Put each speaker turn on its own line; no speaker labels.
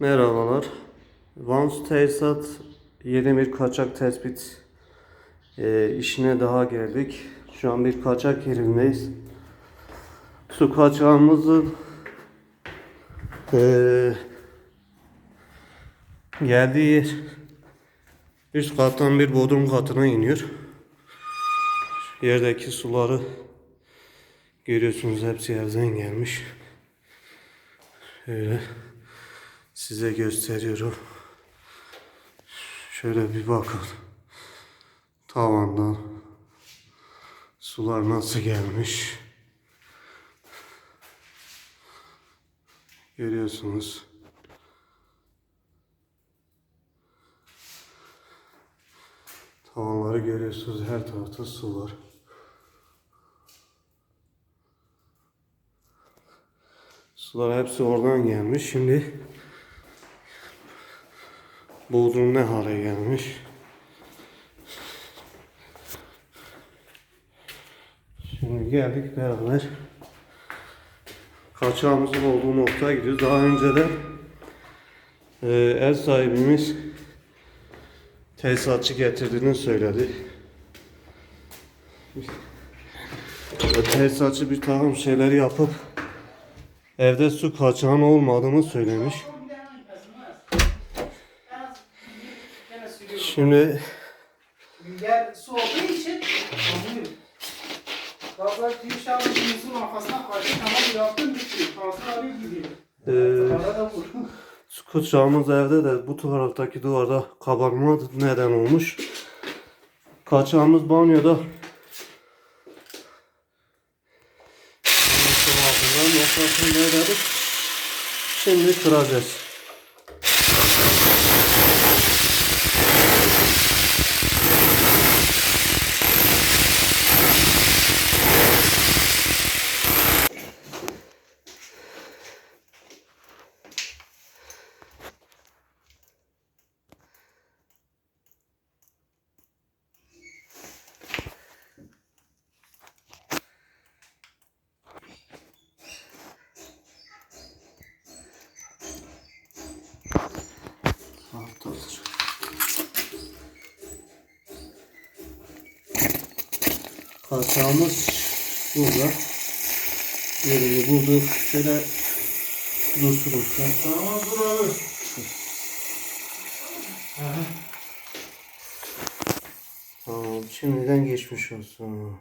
Merhabalar. Vans Tesisat yeni bir kaçak tespit e, işine daha geldik. Şu an bir kaçak yerindeyiz. Su kaçağımızın e, geldiği yer üst kattan bir bodrum katına iniyor. Yerdeki suları görüyorsunuz hepsi yerden gelmiş. Şöyle size gösteriyorum. Şöyle bir bakın. Tavandan sular nasıl gelmiş. Görüyorsunuz. Tavanları görüyorsunuz. Her tarafta su var. Sular hepsi oradan gelmiş. Şimdi Bodrum ne hale gelmiş? Şimdi geldik beraber kaçağımızın olduğu noktaya gidiyoruz. Daha önceden e, ev sahibimiz tesisatçı getirdiğini söyledi. Ve tesisatçı bir takım şeyler yapıp evde su kaçağının olmadığını söylemiş. Şimdi
Yer su olduğu için anlıyor. Gazlar Gülşah'ın arkasına karşı tamam yaptım bitti. Kalsın abi gidiyor.
e,
Para da vur.
Su kaçağımız evde de bu taraftaki duvarda kabarma neden olmuş. Kaçağımız banyoda. Şimdi kıracağız. Kaçağımız burada. Yerini bulduk. Şöyle dursun usta.
Tamam dur abi.
Tamam, şimdiden geçmiş olsun.